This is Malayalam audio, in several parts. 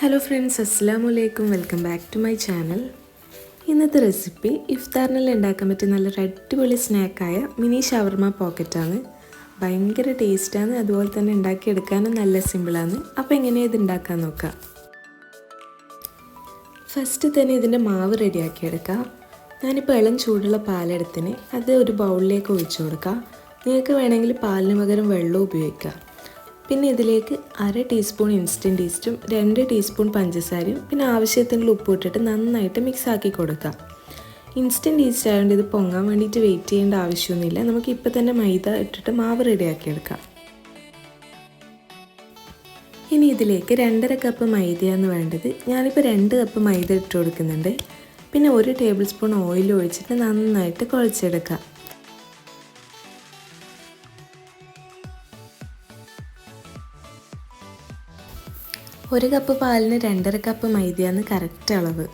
ഹലോ ഫ്രണ്ട്സ് അസ്സാം അലൈക്കും welcome back to my channel ഇന്നത്തെ റെസിപ്പി ഇഫ്താറിനിൽ ഉണ്ടാക്കാൻ പറ്റിയ നല്ലൊരു അടിപൊളി സ്നാക്കായ മിനി ഷവർമ പോക്കറ്റാണ് ഭയങ്കര ടേസ്റ്റാണ് അതുപോലെ തന്നെ ഉണ്ടാക്കിയെടുക്കാനും നല്ല സിമ്പിളാണ് അപ്പോൾ എങ്ങനെയാണ് ഇത് ഉണ്ടാക്കാൻ നോക്കാം? ഫസ്റ്റ് തന്നെ ഇതിന്റെ മാവ് റെഡിയാക്കിയെടുക്കാം. ഞാനിപ്പോൾ ഇളം ചൂടുള്ള പാലെടുത്തിന് അത് ഒരു ബൗളിലേക്ക് ഒഴിച്ചു കൊടുക്കാം. നിങ്ങൾക്ക് വേണമെങ്കിൽ പാലിന് പകരം വെള്ളം ഉപയോഗിക്കാം. പിന്നെ ഇതിലേക്ക് അര ടീസ്പൂൺ ഇൻസ്റ്റന്റ് ഈസ്റ്റും രണ്ട് ടീസ്പൂൺ പഞ്ചസാരയും പിന്നെ ആവശ്യത്തിനുള്ള ഉപ്പ് ഇട്ടിട്ട് നന്നായിട്ട് മിക്സ് ആക്കി കൊടുക്കാം. ഇൻസ്റ്റന്റ് ഈസ്റ്റ് ആയതുകൊണ്ട് ഇത് പൊങ്ങാൻ വേണ്ടിയിട്ട് വെയിറ്റ് ചെയ്യേണ്ട ആവശ്യമൊന്നുമില്ല. നമുക്ക് ഇപ്പോൾ തന്നെ മൈദ ഇട്ടിട്ട് മാവ് റെഡിയാക്കി എടുക്കാം. ഇനി ഇതിലേക്ക് രണ്ടര കപ്പ് മൈദയാണ് വേണ്ടത്. ഞാനിപ്പോൾ രണ്ട് കപ്പ് മൈദ ഇട്ട് കൊടുക്കുന്നുണ്ട്. പിന്നെ ഒരു ടേബിൾ സ്പൂൺ ഓയിൽ ഒഴിച്ചിട്ട് നന്നായിട്ട് കുഴച്ചെടുക്കാം. ഒരു കപ്പ് പാലിന് രണ്ടര കപ്പ് മൈദയാണ് കറക്റ്റ് അളവ്.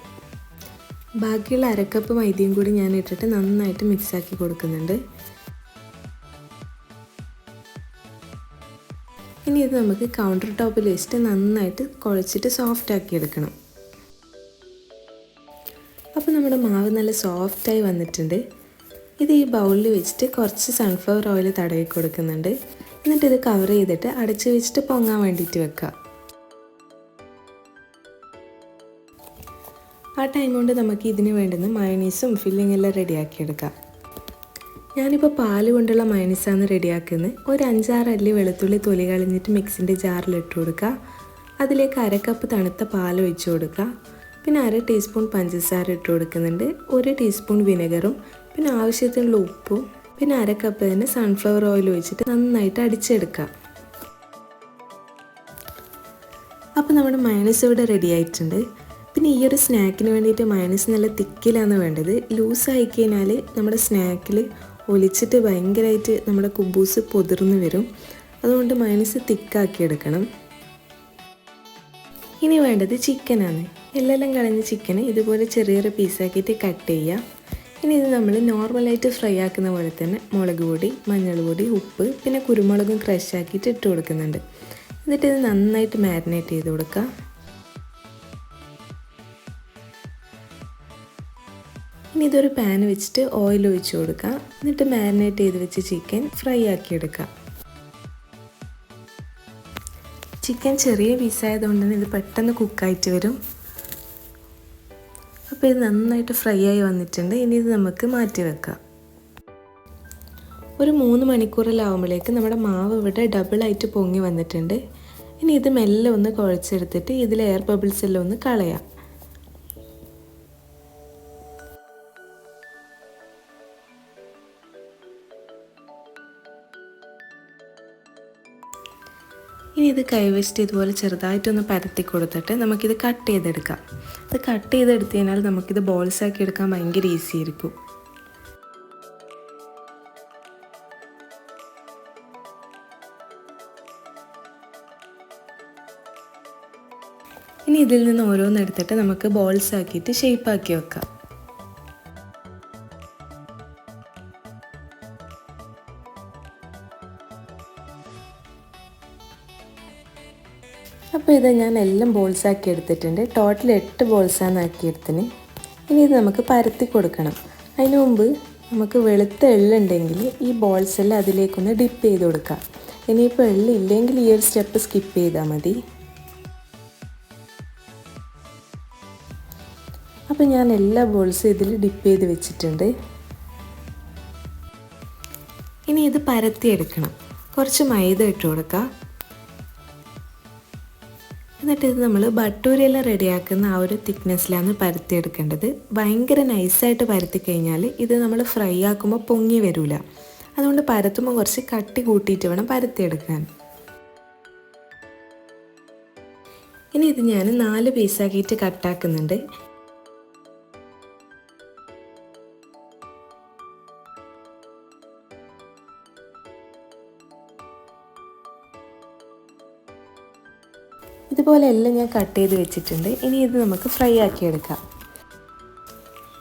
ബാക്കിയുള്ള അരക്കപ്പ് മൈദയും കൂടി ഞാൻ ഇട്ടിട്ട് നന്നായിട്ട് മിക്സാക്കി കൊടുക്കുന്നുണ്ട്. ഇനി ഇത് നമുക്ക് കൗണ്ടർ ടോപ്പിൽ വെച്ചിട്ട് നന്നായിട്ട് കുഴച്ചിട്ട് സോഫ്റ്റ് ആക്കി എടുക്കണം. അപ്പോൾ നമ്മുടെ മാവ് നല്ല സോഫ്റ്റായി വന്നിട്ടുണ്ട്. ഇത് ഈ ബൗളിൽ വെച്ചിട്ട് കുറച്ച് സൺഫ്ലവർ ഓയിൽ തടവി കൊടുക്കുന്നുണ്ട്. എന്നിട്ട് ഇത് കവർ ചെയ്തിട്ട് അടച്ച് വെച്ചിട്ട് പൊങ്ങാൻ വേണ്ടിയിട്ട് വെക്കാം ആ ടൈം കൊണ്ട് നമുക്ക് ഇതിന് വേണ്ടുന്ന മയണീസും ഫില്ലിംഗ് എല്ലാം റെഡിയാക്കിയെടുക്കാം ഞാനിപ്പോൾ പാൽ കൊണ്ടുള്ള മയണീസാണ് റെഡിയാക്കുന്നത് ഒരു അഞ്ചാറ് അല്ലി വെളുത്തുള്ളി തൊലി കളഞ്ഞിട്ട് മിക്സിന്റെ ജാറിൽ ഇട്ട് കൊടുക്കുക. അതിലേക്ക് അര കപ്പ് തണുത്ത പാൽ ഒഴിച്ചു കൊടുക്കുക. പിന്നെ അര ടീസ്പൂൺ പഞ്ചസാര ഇട്ട് കൊടുക്കുന്നുണ്ട്. ഒരു ടീസ്പൂൺ വിനെഗറും പിന്നെ ആവശ്യത്തിനുള്ള ഉപ്പും പിന്നെ അര കപ്പ് തന്നെ സൺഫ്ലവർ ഓയിൽ ഒഴിച്ചിട്ട് നന്നായിട്ട് അടിച്ചെടുക്കാം അപ്പോൾ നമ്മുടെ മയണീസ് ഇവിടെ റെഡി ആയിട്ടുണ്ട്. പിന്നെ ഈ ഒരു സ്നാക്കിന് വേണ്ടിയിട്ട് മയണീസ് നല്ല തിക്കിലാണ് വേണ്ടത്. ലൂസായി കഴിഞ്ഞാൽ നമ്മുടെ സ്നാക്കിൽ ഒലിച്ചിട്ട് ഭയങ്കരമായിട്ട് നമ്മുടെ കുബൂസ് പൊതിർന്ന് വരും. അതുകൊണ്ട് മയണീസ് തിക്കാക്കി എടുക്കണം. ഇനി വേണ്ടത് ചിക്കനാണ്. എല്ലാം കളഞ്ഞ ചിക്കന് ഇതുപോലെ ചെറിയൊരു പീസാക്കിയിട്ട് കട്ട് ചെയ്യുക ഇനി ഇത് നമ്മൾ നോർമലായിട്ട് ഫ്രൈ ആക്കുന്ന പോലെ തന്നെ മുളക് പൊടി മഞ്ഞൾ പൊടി ഉപ്പ് പിന്നെ കുരുമുളകും ക്രഷ് ആക്കിയിട്ട് ഇട്ട് കൊടുക്കുന്നുണ്ട്. എന്നിട്ട് ഇത് നന്നായിട്ട് മാരിനേറ്റ് ചെയ്ത് കൊടുക്കുക ഇനി ഇതൊരു പാൻ വെച്ചിട്ട് ഓയിൽ ഒഴിച്ച് കൊടുക്കുക. എന്നിട്ട് മാരിനേറ്റ് ചെയ്ത് വെച്ച് ചിക്കൻ ഫ്രൈ ആക്കി എടുക്കുക. ചിക്കൻ ചെറിയ പീസായതുകൊണ്ട് തന്നെ ഇത് പെട്ടെന്ന് കുക്കായിട്ട് വരും. അപ്പോൾ ഇത് നന്നായിട്ട് ഫ്രൈ ആയി വന്നിട്ടുണ്ട്. ഇനി ഇത് നമുക്ക് മാറ്റി വെക്കാം. ഒരു മൂന്ന് മണിക്കൂറിലാവുമ്പോഴേക്ക് നമ്മുടെ മാവ് ഇവിടെ ഡബിളായിട്ട് പൊങ്ങി വന്നിട്ടുണ്ട്. ഇനി ഇത് മെല്ലെ ഒന്ന് കുഴച്ചെടുത്തിട്ട് ഇതിൽ എയർ ബബിൾസ് എല്ലാം ഒന്ന് കളയാം. ഇനി ഇത് കൈവച്ചിട്ട് ഇതുപോലെ ചെറുതായിട്ടൊന്ന് പരത്തി കൊടുത്തിട്ട് നമുക്കിത് കട്ട് ചെയ്തെടുക്കാം. ഇത് കട്ട് ചെയ്തെടുത്തു കഴിഞ്ഞാൽ നമുക്കിത് ബോൾസ് ആക്കി എടുക്കാൻ ഭയങ്കര ഈസി ആയിരിക്കും. ഇനി ഇതിൽ നിന്ന് ഓരോന്നെടുത്തിട്ട് നമുക്ക് ബോൾസ് ആക്കിയിട്ട് ഷേപ്പ് ആക്കി വെക്കാം. അപ്പോൾ ഇത് ഞാൻ എല്ലാം ബോൾസാക്കി എടുത്തിട്ടുണ്ട്. ടോട്ടൽ എട്ട് ബോൾസാണ് ആക്കിയെടുത്തിന് ഇനി ഇത് നമുക്ക് പരത്തി കൊടുക്കണം. അതിന് മുമ്പ് നമുക്ക് വെളുത്ത എള്ളുണ്ടെങ്കിൽ ഈ ബോൾസ് എല്ലാം അതിലേക്കൊന്ന് ഡിപ്പ് ചെയ്ത് കൊടുക്കാം. ഇനിയിപ്പോൾ എള്ളില്ലെങ്കിൽ ഈ ഒരു സ്റ്റെപ്പ് സ്കിപ്പ് ചെയ്താൽ മതി. അപ്പോൾ ഞാൻ എല്ലാ ബോൾസും ഇതിൽ ഡിപ്പ് ചെയ്ത് വെച്ചിട്ടുണ്ട്. ഇനി ഇത് പരത്തിയെടുക്കണം കുറച്ച് മൈദ ഇട്ട് കൊടുക്കാം. എന്നിട്ട് ഇത് നമ്മൾ ബട്ടൂരിയെല്ലാം റെഡിയാക്കുന്ന ആ ഒരു തിക്നെസ്സിലാണ് പരത്തിയെടുക്കേണ്ടത്. ഭയങ്കര നൈസായിട്ട് പരത്തി കഴിഞ്ഞാൽ ഇത് നമ്മൾ ഫ്രൈ ആക്കുമ്പോൾ പൊങ്ങി വരില്ല അതുകൊണ്ട് പരത്തുമ്പോൾ കുറച്ച് കട്ടി കൂട്ടിയിട്ട് വേണം പരത്തിയെടുക്കാൻ. ഇനി ഇത് ഞാൻ നാല് പീസാക്കിയിട്ട് കട്ടാക്കുന്നുണ്ട് ഇതുപോലെ എല്ലാം ഞാൻ കട്ട് ചെയ്ത് വെച്ചിട്ടുണ്ട്. ഇനി ഇത് നമുക്ക് ഫ്രൈ ആക്കി എടുക്കാം.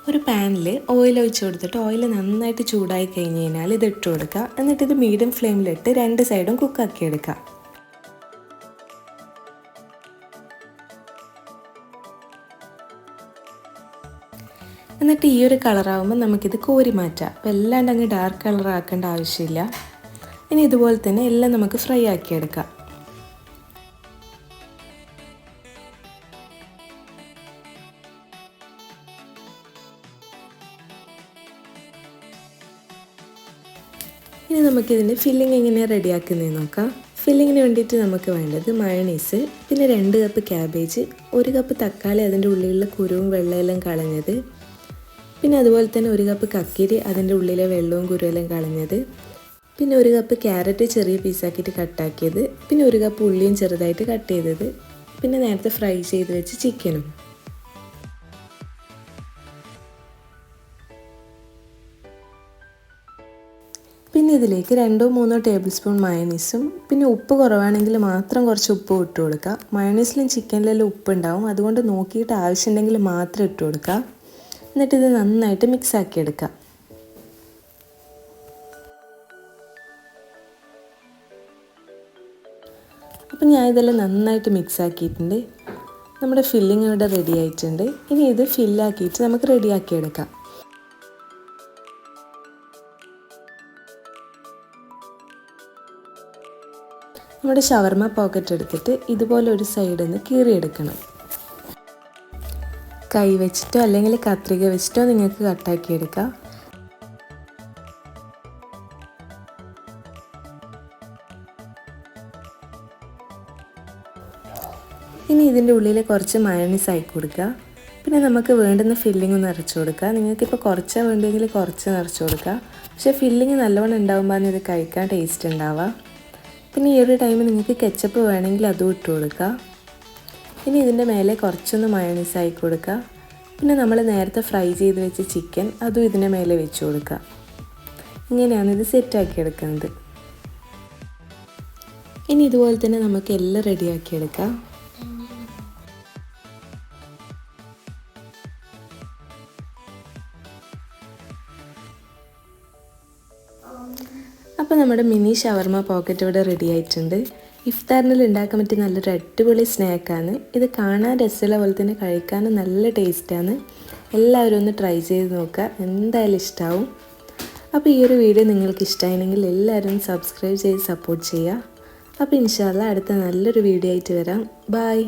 ഒരു പാനിൽ ഓയിൽ ഒഴിച്ച് കൊടുത്തിട്ട് ഓയിൽ നന്നായിട്ട് ചൂടായി കഴിഞ്ഞ് കഴിഞ്ഞാൽ ഇത് ഇട്ട് കൊടുക്കുക എന്നിട്ട് ഇത് മീഡിയം ഫ്ലെയിമിലിട്ട് രണ്ട് സൈഡും കുക്കാക്കി എടുക്കുക എന്നിട്ട് ഈ ഒരു കളറാകുമ്പോൾ നമുക്കിത് കോരി മാറ്റാം. അപ്പോൾ എല്ലാണ്ട് അങ്ങ് ഡാർക്ക് കളറാക്കേണ്ട ആവശ്യമില്ല. ഇനി ഇതുപോലെ തന്നെ എല്ലാം നമുക്ക് ഫ്രൈ ആക്കിയെടുക്കാം നമുക്കിതിന്റെ ഫില്ലിംഗ് എങ്ങനെ റെഡിയാക്കുന്നത് നോക്കാം. ഫില്ലിങ്ങിന് വേണ്ടിയിട്ട് നമുക്ക് വേണ്ടത് മയണീസ് പിന്നെ രണ്ട് കപ്പ് ക്യാബേജ് ഒരു കപ്പ് തക്കാളി അതിന്റെ ഉള്ളിലുള്ള കുരുവും വെള്ളമെല്ലാം കളഞ്ഞത്. പിന്നെ അതുപോലെ തന്നെ ഒരു കപ്പ് കക്കിരി അതിന്റെ ഉള്ളിലെ വെള്ളവും കുരുവെല്ലാം കളഞ്ഞത്. പിന്നെ ഒരു കപ്പ് ക്യാരറ്റ് ചെറിയ പീസാക്കിയിട്ട് കട്ടാക്കിയത് പിന്നെ ഒരു കപ്പ് ഉള്ളിയും ചെറുതായിട്ട് കട്ട് ചെയ്തത്. പിന്നെ നേരത്തെ ഫ്രൈ ചെയ്ത് വെച്ച് ചിക്കനും പിന്നെ ഇതിലേക്ക് രണ്ടോ മൂന്നോ ടേബിൾ സ്പൂൺ മയണീസും പിന്നെ ഉപ്പ് കുറവാണെങ്കിൽ മാത്രം കുറച്ച് ഉപ്പ് ഇട്ട് കൊടുക്കുക. മയണീസിലും ചിക്കനിലെല്ലാം ഉപ്പ് ഉണ്ടാവും അതുകൊണ്ട് നോക്കിയിട്ട് ആവശ്യമുണ്ടെങ്കിൽ മാത്രം ഇട്ട് കൊടുക്കുക. എന്നിട്ട് ഇത് നന്നായിട്ട് മിക്സ് ആക്കി എടുക്കുക. അപ്പം ഞാൻ ഇതെല്ലാം നന്നായിട്ട് മിക്സ് ആക്കിയിട്ടുണ്ട്. നമ്മുടെ ഫില്ലിംഗ് ഇവിടെ റെഡി ആയിട്ടുണ്ട്. ഇനി ഇത് ഫില്ലാക്കിയിട്ട് നമുക്ക് റെഡിയാക്കി എടുക്കാം. നമ്മുടെ ഷവർമ പോക്കറ്റ് എടുത്തിട്ട് ഇതുപോലെ ഒരു സൈഡിൽ നിന്ന് കീറിയെടുക്കണം. കൈ വെച്ചിട്ടോ അല്ലെങ്കിൽ കത്രിക വെച്ചിട്ടോ നിങ്ങൾക്ക് കട്ടാക്കി എടുക്കാം. ഇനി ഇതിന്റെ ഉള്ളിൽ കുറച്ച് മയണീസ് ആയി കൊടുക്കുക. പിന്നെ നമുക്ക് വേണ്ടുന്ന ഫില്ലിംഗ് ഒന്ന് നിറച്ച് കൊടുക്കുക. നിങ്ങൾക്കിപ്പോൾ കുറച്ചാണ് വേണ്ടെങ്കിൽ കുറച്ച് നിറച്ച് കൊടുക്കുക. പക്ഷേ ഫില്ലിങ് നല്ലവണ്ണം ഉണ്ടാകുമ്പോൾ ഇത് കഴിക്കാൻ ടേസ്റ്റ് ഉണ്ടാവുക. പിന്നെ ഈ ഒരു ടൈമിൽ നിങ്ങൾക്ക് കെച്ചപ്പ് വേണമെങ്കിൽ അതും ഇട്ട് കൊടുക്കുക ഇനി ഇതിന്റെ മേലെ കുറച്ചൊന്ന് മയോണീസ് ആയി കൊടുക്കുക പിന്നെ നമ്മൾ നേരത്തെ ഫ്രൈ ചെയ്ത് വെച്ച ചിക്കൻ അതും ഇതിന്റെ മേലെ വെച്ച് കൊടുക്കുക ഇങ്ങനെയാണ് ഇത് സെറ്റാക്കി എടുക്കുന്നത്. ഇനി ഇതുപോലെ തന്നെ നമുക്ക് എല്ലാം റെഡിയാക്കി എടുക്കാം. നമ്മുടെ മിനി ഷവർമ പോക്കറ്റ് ഇവിടെ റെഡി ആയിട്ടുണ്ട്. ഇഫ്താറിനിൽ ഉണ്ടാക്കാൻ പറ്റിയ നല്ലൊരു അടിപൊളി സ്നാക്കാണ് ഇത് കാണാൻ രസമുള്ള പോലെ തന്നെ കഴിക്കാനും നല്ല ടേസ്റ്റാണ് എല്ലാവരും ഒന്ന് ട്രൈ ചെയ്ത് നോക്കുക. എന്തായാലും ഇഷ്ടമാവും അപ്പോൾ ഈ ഒരു വീഡിയോ നിങ്ങൾക്ക് ഇഷ്ടമായിരുന്നെങ്കിൽ എല്ലാവരും സബ്സ്ക്രൈബ് ചെയ്ത് സപ്പോർട്ട് ചെയ്യുക. അപ്പോൾ ഇൻഷാല്ല അടുത്ത നല്ലൊരു വീഡിയോ ആയിട്ട് വരാം. ബായ്